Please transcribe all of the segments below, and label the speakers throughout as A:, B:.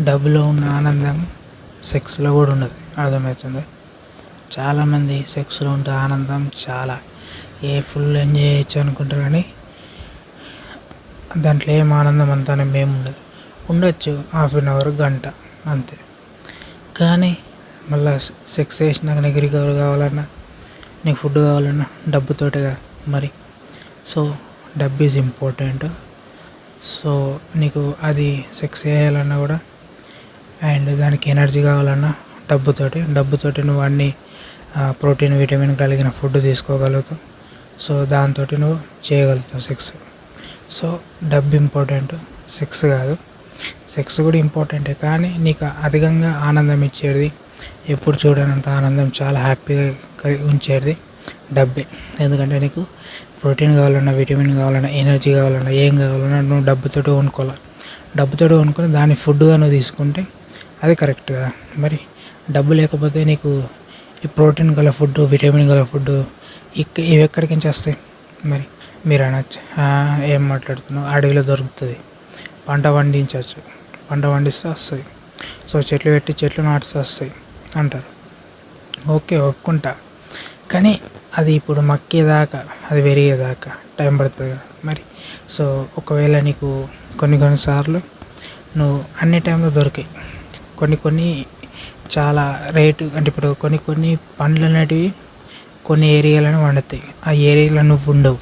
A: డబ్బులో ఉన్న ఆనందం సెక్స్లో కూడా ఉండదు అర్థమవుతుందా? చాలామంది సెక్స్లో ఉంటే ఆనందం చాలా. ఏ ఫుల్ ఎంజాయ్ చేయొచ్చు అనుకుంటారు కానీ దాంట్లో ఏం ఆనందం అంతనం ఏం ఉండదు. ఉండొచ్చు హాఫ్ అన్ అవర్ గంట అంతే. కానీ మళ్ళీ సెక్స్ చేసినాక నీకు రికవర్ కావాలన్నా నీకు ఫుడ్ కావాలన్నా డబ్బుతోటే మరి. సో డబ్బు ఈజ్ ఇంపార్టెంట్ సో నీకు అది సెక్స్ చేయాలన్నా కూడా అండ్ దానికి ఎనర్జీ కావాలన్నా డబ్బుతోటి డబ్బుతోటి నువ్వు అన్ని ప్రోటీన్ విటమిన్ కలిగిన ఫుడ్ తీసుకోగలుగుతావు. సో దాంతో నువ్వు చేయగలుగుతావు సెక్స్. సో డబ్బు ఇంపార్టెంట్ సెక్స్ కాదు. సెక్స్ కూడా ఇంపార్టెంటే కానీ నీకు అధికంగా ఆనందం ఇచ్చేది ఎప్పుడు చూడనంత ఆనందం చాలా హ్యాపీగా కలిగి ఉంచేది డబ్బే. ఎందుకంటే నీకు ప్రోటీన్ కావాలన్నా విటమిన్ కావాలన్నా ఎనర్జీ కావాలన్నా ఏం కావాలన్నా నువ్వు డబ్బుతో కొనుక్కోవాలి డబ్బుతో కొనుక్కొని దాన్ని ఫుడ్గా నువ్వు తీసుకుంటే అది కరెక్ట్ కదా. మరి డబ్బు లేకపోతే నీకు ఈ ప్రోటీన్ గల ఫుడ్ విటమిన్ గల ఫుడ్ ఇక్క ఇవి ఎక్కడికి నుంచి వస్తాయి? మరి మీరు అనొచ్చు. ఏం మాట్లాడుతున్నావు? అడవిలో దొరుకుతుంది. పంట పండించవచ్చు. పంట పండిస్తే వస్తుంది. సో చెట్లు పెట్టి చెట్లు నాటిస్తే వస్తాయి అంటారు. ఓకే ఒప్పుకుంటా. కానీ అది ఇప్పుడు మక్కేదాకా అది పెరిగేదాకా టైం పడుతుంది కదా. మరి సో ఒకవేళ నీకు కొన్ని కొన్నిసార్లు నువ్వు అన్ని టైంలో దొరికాయి. కొన్ని కొన్ని చాలా రేటు అంటే ఇప్పుడు కొన్ని కొన్ని పండ్లు అనేటివి కొన్ని ఏరియాలను పండుతాయి. ఆ ఏరియాలో నువ్వు ఉండవు.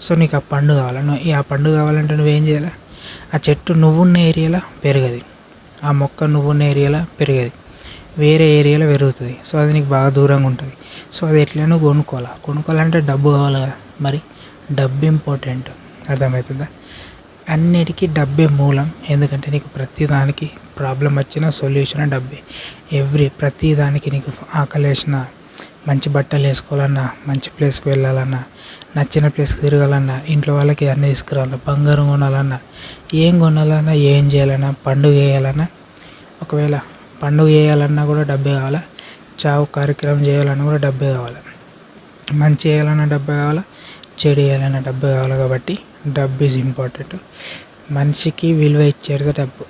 A: సో నీకు ఆ పండు కావాలి? నువ్వు ఆ పండు కావాలంటే నువ్వేం చేయాలి? ఆ చెట్టు నువ్వున్న ఏరియాలో పెరగదు. ఆ మొక్క నువ్వున్న ఏరియాలో పెరగదు. వేరే ఏరియాలో పెరుగుతుంది. సో అది నీకు బాగా దూరంగా ఉంటుంది. సో అది ఎట్లైనా కొనుక్కోవాలి? కొనుక్కోవాలంటే డబ్బు కావాలి కదా. మరి డబ్బు ఇంపార్టెంట్. అర్థమవుతుందా? అన్నిటికీ డబ్బే మూలం. ఎందుకంటే నీకు ప్రతిదానికి ప్రాబ్లం వచ్చిన సొల్యూషన్ డబ్బే. ఎవ్రీ ప్రతిదానికి నీకు ఆకలి వేసినా మంచి బట్టలు వేసుకోవాలన్నా మంచి ప్లేస్కి వెళ్ళాలన్నా నచ్చిన ప్లేస్కి తిరగాలన్నా ఇంట్లో వాళ్ళకి అన్నీ తీసుకురావాలన్నా బంగారం కొనాలన్నా ఏం కొనాలన్నా ఏం చేయాలన్నా పండుగ చేయాలన్నా ఒకవేళ పండుగ చేయాలన్నా కూడా డబ్బే కావాలా? చావు కార్యక్రమం చేయాలన్నా కూడా డబ్బే కావాలి? మంచి చేయాలన్నా డబ్బే కావాలా? చెడు డబ్బు కావాలి కాబట్టి డబ్బు ఈజ్ ఇంపార్టెంట్ మనిషికి విలువ ఇచ్చేది డబ్బు.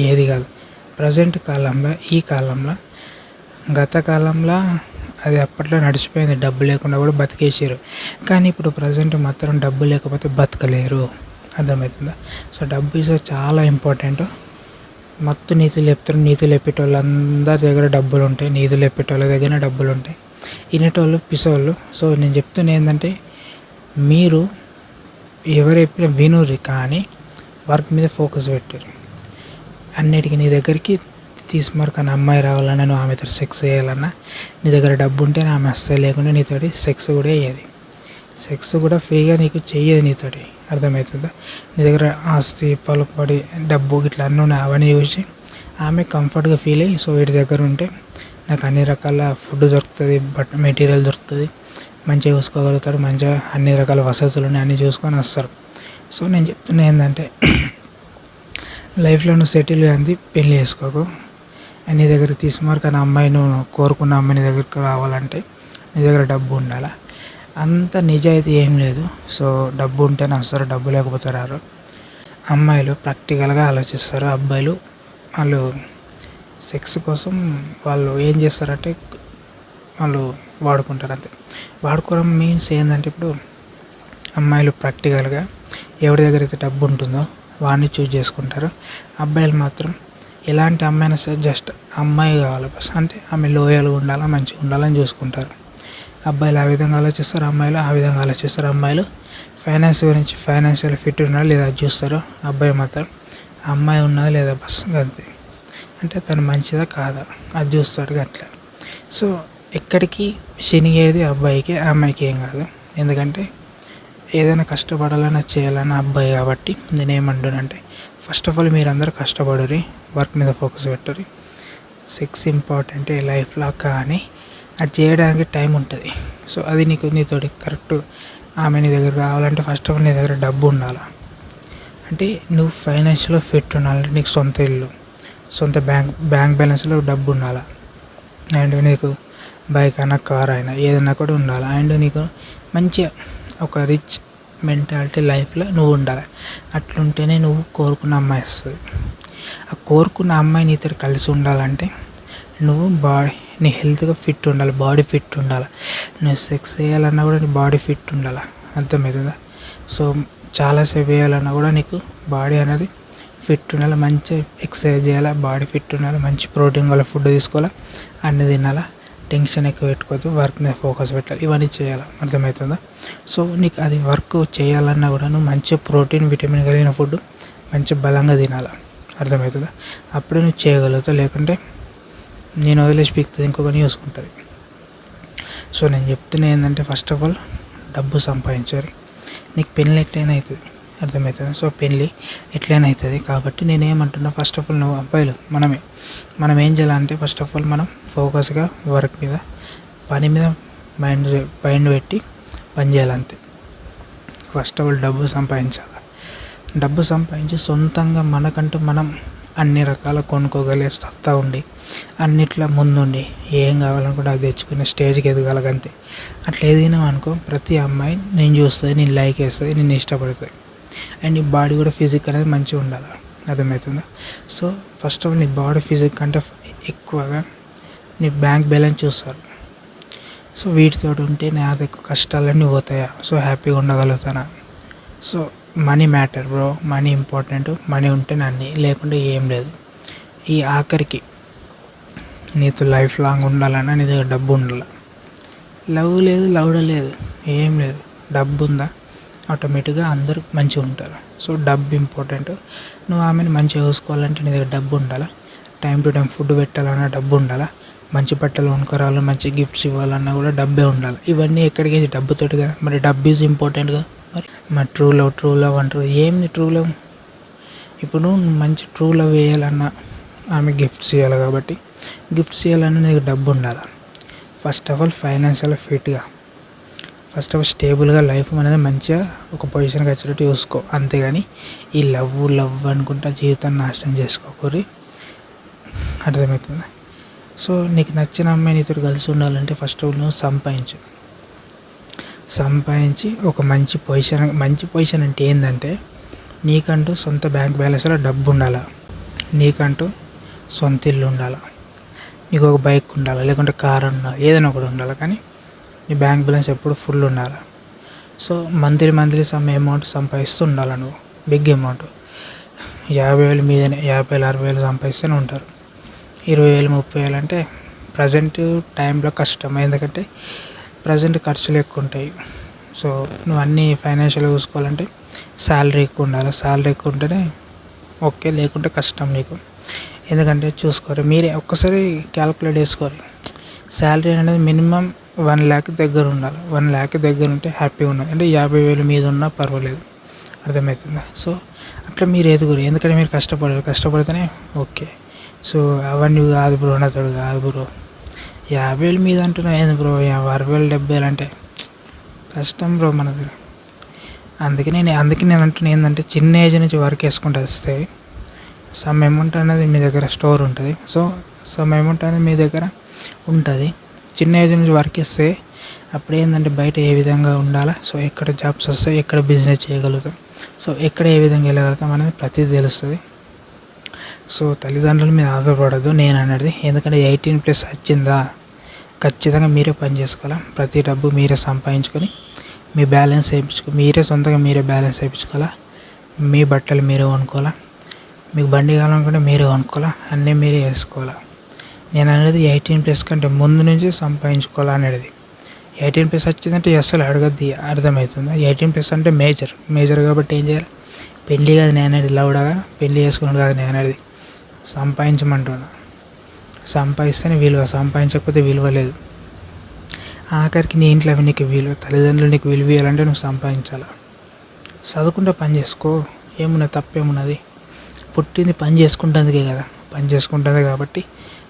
A: ఏది కాదు. ప్రజెంట్ కాలంలో ఈ కాలంలో గత కాలంలో అది అప్పట్లో నడిచిపోయింది. డబ్బు లేకుండా కూడా బతికేసారు కానీ ఇప్పుడు ప్రజెంట్ మాత్రం డబ్బు లేకపోతే బతకలేరు. అర్థమవుతుందా? సో డబ్బు ఈజ్ చాలా ఇంపార్టెంట్ మత్తు నీతులు చెప్తారు. నీతులు చెప్పేటోళ్ళందరి దగ్గర డబ్బులు ఉంటాయి నీతులు చెప్పేటోళ్ళ దగ్గర డబ్బులు ఉంటాయి వినేటోళ్ళు పిసోళ్ళు. సో నేను చెప్తున్నా ఏంటంటే మీరు ఎవరు చెప్పినా వినుర్రి కానీ వర్క్ మీద ఫోకస్ పెట్టారు. అన్నిటికీ నీ దగ్గరికి తీసుమారు కానీ అమ్మాయి రావాలన్నా నువ్వు ఆమెతో సెక్స్ చేయాలన్నా నీ దగ్గర డబ్బు ఉంటే ఆమె అస్సలు లేకుండా నీతోటి సెక్స్ కూడా అయ్యేది సెక్స్ కూడా ఫ్రీగా నీకు చెయ్యదు నీతోటి. అర్థమవుతుందా? నీ దగ్గర ఆస్తి పలుకుబడి డబ్బు ఇట్లా అన్నీ ఉన్నాయి. అవన్నీ చూసి ఆమె కంఫర్ట్గా ఫీల్ అయ్యి సో వీటి దగ్గర ఉంటే నాకు అన్ని రకాల ఫుడ్ దొరుకుతుంది బట్ మెటీరియల్ దొరుకుతుంది మంచిగా చూసుకోగలుగుతారు మంచిగా అన్ని రకాల వసతులు ఉన్నాయి అన్నీ చూసుకొని వస్తారు. సో నేను చెప్తున్నా ఏంటంటే లైఫ్లో నువ్వు సెటిల్ కానీ పెళ్ళి చేసుకోకు. నీ దగ్గర తీసుకున్నారు కానీ అమ్మాయి నువ్వు కోరుకున్న అమ్మాయి నీ దగ్గరికి రావాలంటే నీ దగ్గర డబ్బు ఉండాలి? అంత నిజాయితీ ఏం లేదు. సో డబ్బు ఉంటేనే వస్తారు డబ్బు లేకపోతే రారు. అమ్మాయిలు ప్రాక్టికల్గా ఆలోచిస్తారు. అబ్బాయిలు వాళ్ళు సెక్స్ కోసం వాళ్ళు ఏం చేస్తారంటే వాళ్ళు వాడుకుంటారు అంతే వాడుకోవడం మీన్స్ ఏంటంటే ఇప్పుడు అమ్మాయిలు ప్రాక్టికల్గా ఎవరి దగ్గర అయితే డబ్బు ఉంటుందో వాడిని చూజ్ చేసుకుంటారు. అబ్బాయిలు మాత్రం ఎలాంటి అమ్మాయినా సరే జస్ట్ అమ్మాయి కావాలి బస్ అంటే ఆమె లోయల్గా ఉండాలా మంచిగా ఉండాలని చూసుకుంటారు. అబ్బాయిలు ఆ విధంగా ఆలోచిస్తారు అమ్మాయిలు ఆ విధంగా ఆలోచిస్తారు. అమ్మాయిలు ఫైనాన్స్ గురించి ఫైనాన్షియల్ ఫిట్ ఉన్నా లేదా అది చూస్తారు అబ్బాయి మాత్రం అమ్మాయి ఉన్నదా లేదా బస్ అంతే. అంటే తను మంచిదా కాదా అది చూస్తాడు అట్లా సో ఎక్కడికి శనిగేది అబ్బాయికి అమ్మాయికి ఏం కాదు. ఎందుకంటే ఏదైనా కష్టపడాలన్నా చేయాలన్నా అబ్బాయి కాబట్టి నేను ఏమంటానంటే ఫస్ట్ ఆఫ్ ఆల్ మీరందరూ అందరూ వర్క్ మీద ఫోకస్ పెట్టరు సెక్స్ ఇంపార్టెంట్ లైఫ్లో కానీ అది చేయడానికి టైం ఉంటుంది. సో అది నీకు నీతోటి కరెక్ట్ ఆమె నీ దగ్గర కావాలంటే ఫస్ట్ ఆఫ్ ఆల్ నీ దగ్గర డబ్బు ఉండాలి? అంటే నువ్వు ఫైనాన్షియల్గా ఫిట్ ఉండాలంటే నీకు సొంత ఇల్లు సొంత బ్యాంక్ బ్యాంక్ బ్యాలెన్స్లో డబ్బు ఉండాలి? అండ్ నీకు బైక్ అయినా కార్ అయినా ఏదైనా కూడా ఉండాలి. అండ్ నీకు మంచిగా ఒక రిచ్ మెంటాలిటీ లైఫ్లో నువ్వు ఉండాలి. అట్లుంటేనే నువ్వు కోరుకున్న అమ్మాయి వస్తుంది. ఆ కోరుకున్న అమ్మాయి నీతో కలిసి ఉండాలంటే నువ్వు బాడీ నీ హెల్త్గా ఫిట్ ఉండాలి. బాడీ ఫిట్ ఉండాలి. నువ్వు సెక్స్ చేయాలన్నా కూడా నీ బాడీ ఫిట్ ఉండాలి. అర్థమవుతుందా సో చాలాసేపు వేయాలన్నా కూడా నీకు బాడీ అనేది ఫిట్ ఉండాలి మంచి ఎక్సర్సైజ్ చేయాలి బాడీ ఫిట్ ఉండాలి మంచి ప్రోటీన్ గల ఫుడ్ తీసుకోవాలి అన్నీ తినాలా టెన్షన్ ఎక్కువ పెట్టుకోవద్దు వర్క్ మీద ఫోకస్ పెట్టాలి ఇవన్నీ చేయాలి అర్థమవుతుందా? సో నీకు అది వర్క్ చేయాలన్నా కూడా నువ్వు మంచి ప్రోటీన్ విటమిన్ కలిగిన ఫుడ్ మంచి బలంగా తినాలి అర్థమవుతుందా? అప్పుడే నువ్వు చేయగలుగుతావు లేకుంటే నేను వదిలేసి పీక్తుంది ఇంకొకరిని చూసుకుంటుంది సో నేను చెప్తున్నా ఏంటంటే ఫస్ట్ ఆఫ్ ఆల్ డబ్బు సంపాదించాలి నీకు పెళ్ళి ఎట్లయినా అవుతుంది. అర్థమవుతుంది. సో పెళ్ళి ఎట్లైనా అవుతుంది. కాబట్టి నేను ఏమంటున్నా ఫస్ట్ ఆఫ్ ఆల్ నువ్వు అబ్బాయిలు మనమే. మనం ఏం చేయాలంటే ఫస్ట్ ఆఫ్ ఆల్ మనం ఫోకస్గా వర్క్ మీద పని మీద మైండ్ మైండ్ పెట్టి పని చేయాలంతే. ఫస్ట్ ఆఫ్ ఆల్ డబ్బు సంపాదించాలి. డబ్బు సంపాదించి సొంతంగా మనకంటూ మనం అన్ని రకాల కొనుక్కోగలిగే సత్తా ఉండి అన్నిట్లో ముందుండి ఏం కావాలనుకుంటే అది తెచ్చుకునే స్టేజ్కి ఎదగలగంతే అట్లా ఎదిగినాం అనుకో ప్రతి అమ్మాయి నేను చూస్తుంది నేను లైక్ వేస్తుంది నేను ఇష్టపడుతుంది. అండ్ నీ బాడీ కూడా ఫిజిక్ అనేది మంచిగా ఉండాలి. అర్థమవుతుందా? సో ఫస్ట్ ఆఫ్ ఆల్ నీ బాడీ ఫిజిక్ అంటే ఎక్కువగా నీ బ్యాంక్ బ్యాలెన్స్ చూస్తారు. సో వీటితో ఉంటే నా ఎక్కువ కష్టాలన్నీ పోతాయా? సో హ్యాపీగా ఉండగలుగుతానా? So money matter bro money important money ఉంటే అన్నీ లేకుంటే ఏం లేదు. ఈ ఆఖరికి నీతో లైఫ్ లాంగ్ ఉండాలన్నా నీ దగ్గర డబ్బు ఉండాలి. లవ్ లేదు లవ్డ లేదు ఏం లేదు. డబ్బు ఉందా? ఆటోమేటిక్గా అందరూ మంచిగా ఉంటారు. సో డబ్బు ఇంపార్టెంట్. నువ్వు ఆమెను మంచిగా చూసుకోవాలంటే నీ దగ్గర డబ్బు ఉండాలా? టైం టు టైం ఫుడ్ పెట్టాలన్నా డబ్బు ఉండాలా? మంచి బట్టలు కొనుక్కరావాలి మంచి గిఫ్ట్స్ ఇవ్వాలన్నా కూడా డబ్బే ఉండాలి. ఇవన్నీ ఎక్కడికి డబ్బుతోటి కదా. మరి డబ్బు ఈజ్ ఇంపార్టెంట్గా మరి మరి ట్రూ లవ్ ట్రూ లవ్ అంటారు ఏంది ట్రూ లవ్ ఇప్పుడు మంచి ట్రూ లవ్ వేయాలన్నా ఆమె గిఫ్ట్స్ ఇవ్వాలి కాబట్టి గిఫ్ట్స్ ఇవ్వాలన్నా నీకు డబ్బు ఉండాలి? ఫస్ట్ ఆఫ్ ఆల్ ఫైనాన్షియల్ ఫిట్గా ఫస్ట్ ఆఫ్ ఆల్ స్టేబుల్గా లైఫ్ అనేది మంచిగా ఒక పొజిషన్కి వచ్చేటట్టు చూసుకో. అంతేగాని ఈ లవ్ లవ్ అనుకుంటా జీవితాన్ని నాశనం చేసుకోకూరి అర్థమవుతుంది సో నీకు నచ్చిన అమ్మాయి నీతో కలిసి ఉండాలంటే ఫస్ట్ ఆఫ్ ఆల్ నువ్వు సంపాదించు. సంపాదించి ఒక మంచి పొజిషన్ మంచి పొజిషన్ అంటే ఏంటంటే నీకంటూ సొంత బ్యాంక్ బ్యాలెన్స్లో డబ్బు ఉండాలా? నీకంటూ సొంత ఇల్లు ఉండాలా? నీకు ఒక బైక్ ఉండాలి? లేకుంటే కార్ ఉండాలి? ఏదైనా ఒకటి ఉండాలి? కానీ నీ బ్యాంక్ బ్యాలెన్స్ ఎప్పుడు ఫుల్ ఉండాలి? So monthly monthly some amount సంపాదిస్తూ ఉండాలి నువ్వు? బిగ్ అమౌంట్ యాభై వేలు మీదనే యాభై వేలు అరవై వేలు సంపాదిస్తూనే ఉంటారు. ఇరవై వేలు ముప్పై వేలు అంటే ప్రజెంట్ టైంలో కష్టం. ఎందుకంటే ప్రజెంట్ ఖర్చులు ఎక్కువ ఉంటాయి. సో నువ్వు అన్నీ ఫైనాన్షియల్గా చూసుకోవాలంటే శాలరీ ఎక్కువ ఉండాలి. శాలరీ ఎక్కువ ఉంటేనే ఓకే లేకుంటే కష్టం నీకు. ఎందుకంటే చూసుకోరు. మీరే ఒక్కసారి క్యాలిక్యులేట్ చేసుకోరు. శాలరీ అనేది మినిమం వన్ ల్యాక్ దగ్గర ఉండాలి. వన్ ల్యాక్ దగ్గర ఉంటే హ్యాపీగా ఉండాలి. అంటే యాభై వేలు మీద ఉన్నా పర్వాలేదు. అర్థమవుతుందా? సో అట్లా మీరు ఎదుగురు. ఎందుకంటే మీరు కష్టపడరు. కష్టపడితేనే ఓకే. సో అవన్నీ కాదు బ్రో నాతోడు కాదు బ్రో. యాభై వేలు మీద అంటున్నావు ఏంది బ్రో? అరవై వేలు డెబ్బై వేలు అంటే కష్టం బ్రో మనది. అందుకే నేను అందుకే నేను అంటున్నా ఏంటంటే చిన్న ఏజ్ నుంచి వర్క్ వేసుకుంటూ వస్తే సమ్ అమౌంట్ అనేది మీ దగ్గర స్టోర్ ఉంటుంది. సో సమ్ అమౌంట్ అనేది మీ దగ్గర ఉంటుంది. చిన్న ఏజ్ నుంచి వర్క్ ఇస్తే అప్పుడు ఏంటంటే బయట ఏ విధంగా ఉండాలా? సో ఎక్కడ జాబ్స్ వస్తాయి ఎక్కడ బిజినెస్ చేయగలుగుతాం? సో ఎక్కడ ఏ విధంగా వెళ్ళగలుగుతాం అనేది ప్రతిదీ తెలుస్తుంది. సో తల్లిదండ్రుల మీద ఆధారపడద్దు నేను అనేది ఎందుకంటే ఎయిటీన్ ప్లస్ వచ్చిందా? ఖచ్చితంగా మీరే పని చేసుకోవాలా? ప్రతి డబ్బు మీరే సంపాదించుకొని మీ బ్యాలెన్స్ వేయించుకో మీరే సొంతంగా మీరే బ్యాలెన్స్ వేయించుకోవాలా మీ బట్టలు మీరే కొనుక్కోవాలా? మీకు బండి కావాలనుకుంటే మీరే కొనుక్కోవాలా? అన్నీ మీరే వేసుకోవాలా? నేను అనేది ఎయిటీన్ ప్లస్ కంటే ముందు నుంచి సంపాదించుకోవాలి అనేది ఎయిటీన్ ప్లస్ వచ్చిందంటే అసలు అడగద్ది అర్థమవుతుంది? ఎయిటీన్ ప్లస్ అంటే మేజర్. మేజర్ కాబట్టి ఏం చేయాలి? పెళ్ళి కాదు నేను అనేది లౌడగా పెళ్ళి చేసుకున్నాడు కాదు నేను అనేది సంపాదించమంటున్నా సంపాదిస్తేనే విలువ సంపాదించకపోతే విలువ లేదు. ఆఖరికి నీ ఇంట్లో అవి నీకు విలువ తల్లిదండ్రులు నీకు విలువ ఇవ్వాలంటే నువ్వు సంపాదించాలి? చదువుకుంటే పని చేసుకో ఏమున్నది తప్పేమున్నది? పుట్టింది పని చేసుకుంటుందికే కదా. పని చేసుకుంటుంది కాబట్టి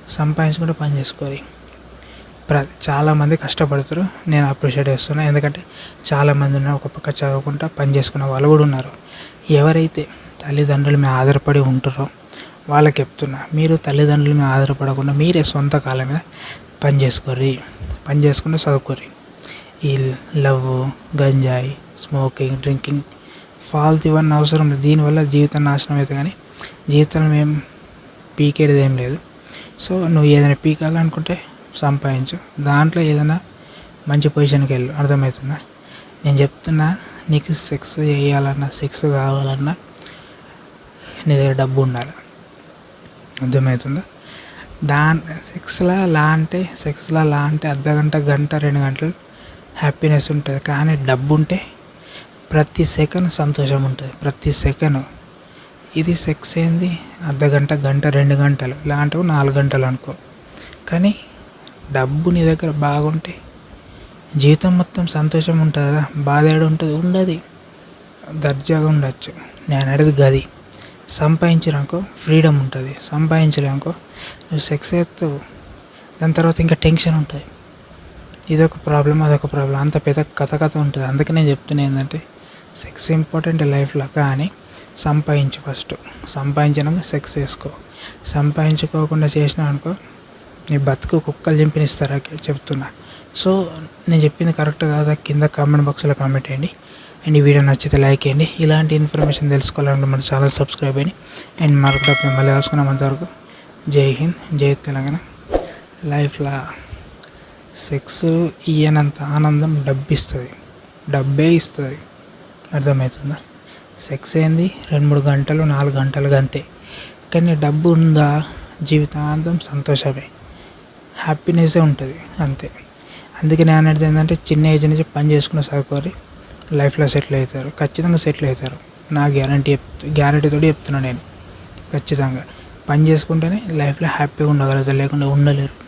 A: సంపాదించుకుంటే పని చేసుకోవాలి ప్ర చాలామంది కష్టపడుతారు. నేను అప్రిషియేట్ చేస్తున్నా. ఎందుకంటే చాలామంది ఉన్నారు. ఒక పక్క చదువుకుంటా పని చేసుకునే వాళ్ళు కూడా ఉన్నారు. ఎవరైతే తల్లిదండ్రుల మీద ఆధారపడి ఉంటారో వాళ్ళకి చెప్తున్నా మీరు తల్లిదండ్రుల మీద ఆధారపడకుండా మీరే సొంత కాలం మీద పని చేసుకోర్రి పని చేసుకుంటే చదువుకోర్రి ఈ లవ్ గంజాయి స్మోకింగ్ డ్రింకింగ్ ఫాల్త్ ఇవన్నీ అవసరం లేదు. దీనివల్ల జీవితం నాశనం అవుతుంది కానీ జీవితంలో మేము పీకేది ఏం లేదు. సో నువ్వు ఏదైనా పీకాలనుకుంటే సంపాదించు. దాంట్లో ఏదైనా మంచి పొజిషన్కి వెళ్ళు. అర్థమవుతుందా? నేను చెప్తున్నా నీకు సెక్స్ చేయాలన్నా సెక్స్ కావాలన్నా నీ దగ్గర డబ్బు ఉండాలి. అర్థమవుతుందా? దా సెక్స్లా లా అంటే సెక్స్లా లా అంటే అర్ధ గంట గంట రెండు గంటలు హ్యాపీనెస్ ఉంటుంది. కానీ డబ్బు ఉంటే ప్రతి సెకండ్ సంతోషం ఉంటుంది. ప్రతి సెకండ్ ఇది సెక్స్ ఏంది? అర్ధ గంట గంట రెండు గంటలు. ఇలాంటివి నాలుగు గంటలు అనుకో. కానీ డబ్బు నీ దగ్గర బాగుంటే జీవితం మొత్తం సంతోషం ఉంటుంది? కదా బాధ ఏడు ఉంటుంది? ఉండదు. దర్జాగా ఉండొచ్చు. నేను అడిగి గది. సంపాదించినాకో ఫ్రీడమ్ ఉంటుంది. సంపాదించలేనుకో నువ్వు సెక్స్ చేస్తావు. దాని తర్వాత ఇంకా టెన్షన్ ఉంటుంది. ఇదొక ప్రాబ్లం అదొక ప్రాబ్లం అంత పెద్ద కథ కథ ఉంటుంది. అందుకే నేను చెప్తున్నా ఏంటంటే సెక్స్ ఇంపార్టెంట్ లైఫ్లో. కానీ సంపాదించు ఫస్ట్ సంపాదించినాక సెక్స్ చేసుకో. సంపాదించుకోకుండా చేసినావు అనుకో నీ బతుకు కుక్కలు చింపినిస్తారా చెప్తున్నా. సో నేను చెప్పింది కరెక్ట్ కాదా కింద కామెంట్ బాక్స్లో కామెంట్ చేయండి. అండ్ ఈ వీడియో నచ్చితే లైక్ చేయండి. ఇలాంటి ఇన్ఫర్మేషన్ తెలుసుకోవాలంటే మన ఛానల్ సబ్స్క్రైబ్ అయ్యి అండ్ మరొకటి మళ్ళీ కలుసుకున్నాం అంతవరకు. జై హింద్ జై తెలంగాణ. లైఫ్లో సెక్స్ ఇయ్యనంత ఆనందం డబ్బు ఇస్తుంది డబ్బే ఇస్తుంది. అర్థమవుతుందా? సెక్స్ ఏంది రెండు మూడు గంటలు నాలుగు గంటలు అంతే. కానీ డబ్బు ఉందా? జీవితాంతం సంతోషమే. హ్యాపీనెస్సే ఉంటుంది అంతే. అందుకే నేను అనేది ఏంటంటే చిన్న ఏజ్ నుంచి పని చేసుకున్న చదువుకోరి లైఫ్లో సెటిల్ అవుతారు. ఖచ్చితంగా సెటిల్ అవుతారు. నా గ్యారంటీ చెప్ గ్యారంటీతో చెప్తున్నాను నేను. ఖచ్చితంగా. పని చేసుకుంటేనే లైఫ్లో హ్యాపీగా ఉండగలుగుతారు లేకుండా ఉండలేరు.